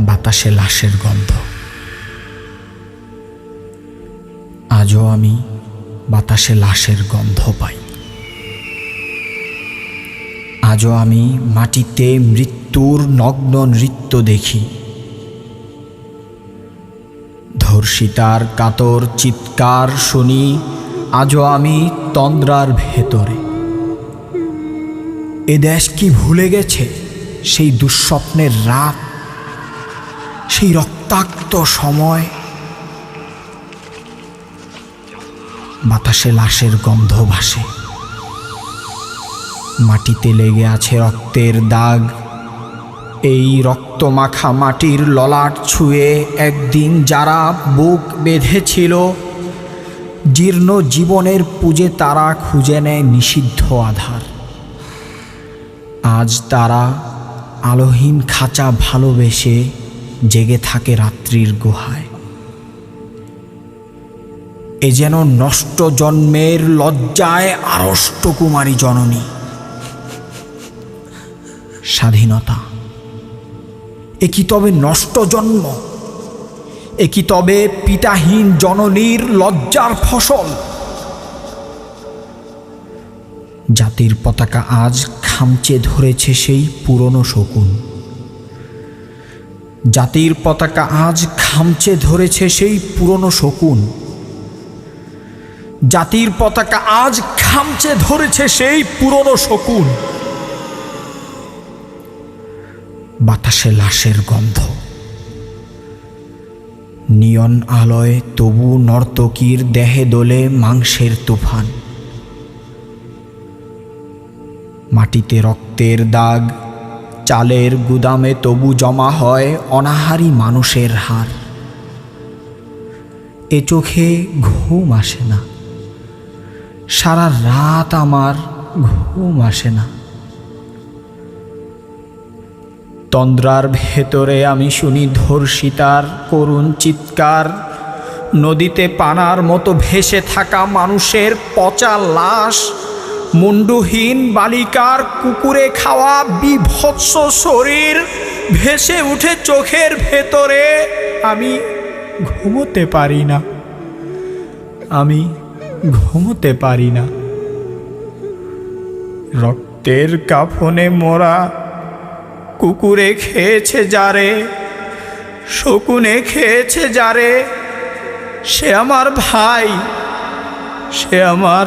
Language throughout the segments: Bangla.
বাতাসে লাশের গন্ধ। আজও আমি বাতাসে লাশের গন্ধ পাই। আজও আমি মাটিতে মৃত্যুর নগ্ন নৃত্য দেখি। ধর্ষিতার কাতর চিৎকার শুনি, আজও আমি তন্দ্রার ভেতরে। এ দেশ কি ভুলে গেছে সেই দুঃস্বপ্নের রাত? সেই রক্তাক্ত সময়। বাতাসে লাশের গন্ধ ভাসে। মাটিতে লেগে আছে রক্তের দাগ। এই রক্তমাখা মাটির ললাট ছুঁয়ে একদিন যারা বুক বেঁধেছিল, জীর্ণ জীবনের পুজে তারা খুঁজে নেয় নিষিদ্ধ আধার। আজ তারা আলোহীন খাঁচা ভালোবেসে জেগে থাকে রাত্রির গুহায়। এ যেন নষ্ট জন্মের লজ্জায় আড়ষ্ট কুমারী জননী। স্বাধীনতা। এ কি তবে নষ্ট জন্ম? এ কি তবে পিতাহীন জননীর লজ্জার ফসল? জাতির পতাকা আজ খামচে ধরেছে সেই পুরনো শকুন। জাতির পতাকা আজ খামচে ধরেছে সেই পুরনো শকুন। জাতির পতাকা আজ খামচে ধরেছে সেই পুরনো শকুন। বাতাসে লাশের গন্ধ। নিয়ন আলোয় তবু নর্তকীর দেহে দোলে মাংসের তুফান। মাটিতে রক্তের দাগ চালের গুদামে তবু জমা হয় অনাহারি মানুষের হার। এ চোখে ঘুম আসে না। সারা রাত আমার ঘুম আসে না। তন্দ্রার ভেতরে আমি শুনি ধর্ষিতার করুণ চিৎকার। নদীতে পানার মতো ভেসে থাকা মানুষের পচা লাশ। মুন্ডুহীন বালিকার কুকুরে খাওয়া বিভৎস শরীর ভেসে উঠে চোখের ভেতরে। আমি ঘুমোতে পারি না। আমি ঘুমোতে পারি না। রক্তের কাফনে মোরা কুকুরে খেয়েছে যারে, শকুনে খেয়েছে যারে। সে আমার ভাই, সে আমার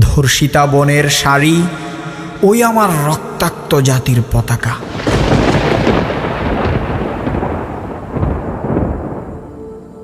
ধর্ষিতা বনের শাড়ি ওই আমার রক্তাক্ত জাতির পতাকা।